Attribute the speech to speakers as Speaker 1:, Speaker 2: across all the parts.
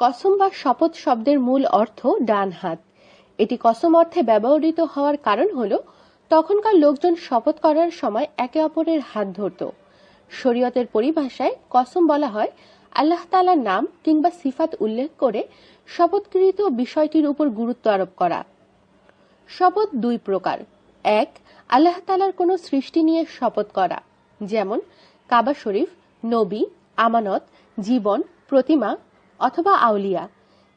Speaker 1: কসম বা শপথ শব্দের মূল অর্থ ডান হাত। এটি কসম অর্থে ব্যবহৃত হওয়ার কারণ হল, তখনকার লোকজন শপথ করার সময় একে অপরের হাত ধরত। শরীয়তের পরিভাষায় কসম বলা হয় আল্লাহ তালার নাম কিংবা সিফাত উল্লেখ করে শপথকৃত বিষয়টির উপর গুরুত্ব আরোপ করা। শপথ দুই প্রকার। এক, আল্লাহ তালার কোনো সৃষ্টি নিয়ে শপথ করা, যেমন কাবা শরীফ, নবী, আমানত, জীবন, প্রতিমা অথবা আউলিয়া।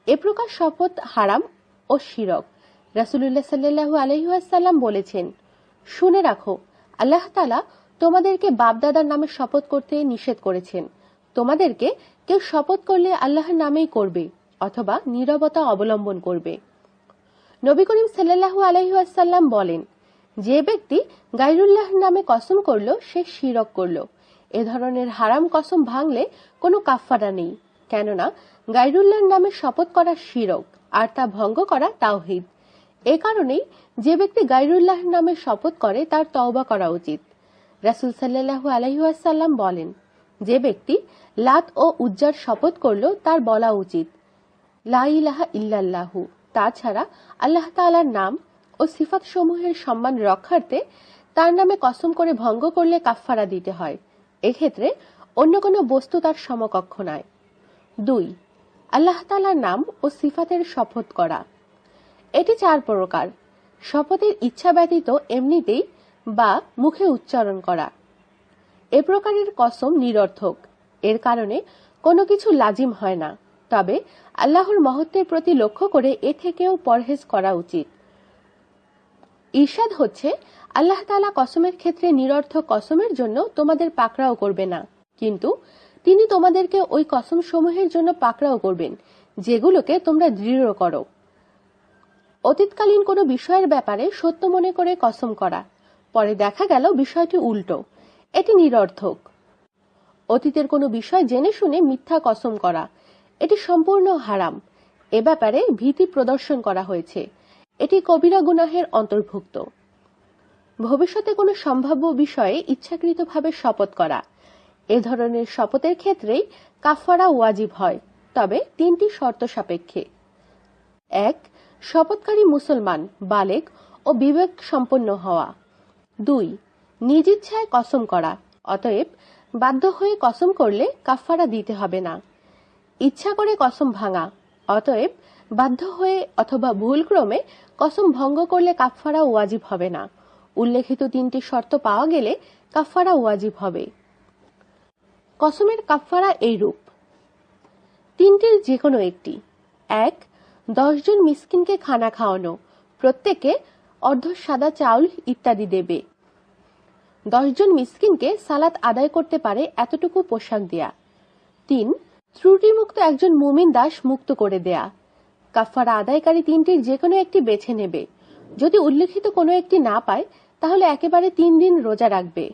Speaker 1: এ প্রকার শপথ হারাম ও শিরক। রাসুলুল্লাহ সাল্লু আলহিহাসাল্লাম বলেছেন, শুনে রাখো, আল্লাহ তালা তোমাদেরকে বাপদাদার নামে শপথ করতে নিষেধ করেছেন। তোমাদেরকে কেউ শপথ করলে আল্লাহর নামেই করবে অথবা নীরবতা অবলম্বন করবে। নবী করিম সাল্লাহু আলহিহাসাল্লাম বলেন, যে ব্যক্তি গাইরুল্লাহ নামে কসম করল, সে শিরক করল। এ ধরনের হারাম কসম ভাঙলে কোনো কাফফারা নেই। কেননা গাইরুল্লাহর নামে শপথ করা শিরক আর তা ভঙ্গ করা তাওহিদ। এ কারণেই যে ব্যক্তি গাইরুল্লাহ নামে শপথ করে, তার তওবা করা উচিত। রাসুল সাল্লাহু আলহিহাসাল্লাম বলেন, যে ব্যক্তি লাত ও উজ্জার শপথ করল তার বলা উচিত, লা ইলাহা ইল্লাল্লাহু। তাছাড়া আল্লাহ তালার নাম ও সিফাত সমূহের সম্মান রক্ষার্থে তার নামে কসম করে ভঙ্গ করলে কাফফারা দিতে হয়। এক্ষেত্রে অন্য কোনো বস্তু তার সমকক্ষ নয়। দুই, আল্লাহ তালার নাম ও সিফাতের শপথ করা। এটি চার প্রকার। শপথের ইচ্ছা ব্যতীত এমনিতেই বা মুখে উচ্চারণ করা। এ প্রকারের কসম নিরর্থক। এর কারণে কোনো কিছু লাজিম হয় না। তবে আল্লাহর মহত্বের প্রতি লক্ষ্য করে এ থেকেও পরহেজ করা উচিত। ঈর্ষাদ হচ্ছে, আল্লাহ তালা কসমের ক্ষেত্রে নিরর্থক কসমের জন্য তোমাদের পাকড়াও করবে না। কিন্তু তিনি তোমাদেরকে ওই কসম সমূহের জন্য পাকড়াও করবেন, যেগুলোকে তোমরা দৃঢ় করো। অতীতকালীন কোনো বিষয়ের ব্যাপারে সত্য মনে করে কসম করা। পরে দেখা গেল বিষয়টি উল্টো। এটি নিরর্থক। অতীতের কোনো বিষয় জেনে শুনে মিথ্যা কসম করা। এটি সম্পূর্ণ হারাম। এ ব্যাপারে ভীতি প্রদর্শন করা হয়েছে। এটি কবিরা গুনাহের অন্তর্ভুক্ত। ভবিষ্যতে কোনো সম্ভাব্য বিষয়ে ইচ্ছাকৃতভাবে শপথ করা। এ ধরনের শপথের ক্ষেত্রেই কাফারা ওয়াজিব হয়, তবে তিনটি শর্ত সাপেক্ষে। এক, শপথকারী মুসলমান, বালেক ও বিবেক সম্পন্ন হওয়া। দুই, নিজ ইচ্ছায় কসম করা, অতএব বাধ্য হয়ে কসম করলে কাফারা দিতে হবে না। ইচ্ছা করে কসম ভাঙা, অতএব বাধ্য হয়ে অথবা ভুলক্রমে কসম ভঙ্গ করলে কাফারা ওয়াজিব হবে না। উল্লেখিত তিনটি শর্ত পাওয়া গেলে কাফারা ওয়াজিব হবে। কসমের কাফারা এইরূপ। তিনটির যে কোনো একটি। এক দশজন মিসকিনকে খানা খাওয়ানো। প্রত্যেকে অর্ধ সাদা চাউল ইত্যাদি দেবে। দশজন মিসকিনকে সালাত আদায় করতে পারে এতটুকু পোশাক দেয়া। তিন, ত্রুটিমুক্ত একজন মুমিন দাস মুক্ত করে দেয়া। কাফারা আদায়কারী তিনটির যে কোনো একটি বেছে নেবে। যদি উল্লেখিত কোনো একটি না পায়, তাহলে একেবারে তিন দিন রোজা রাখবে।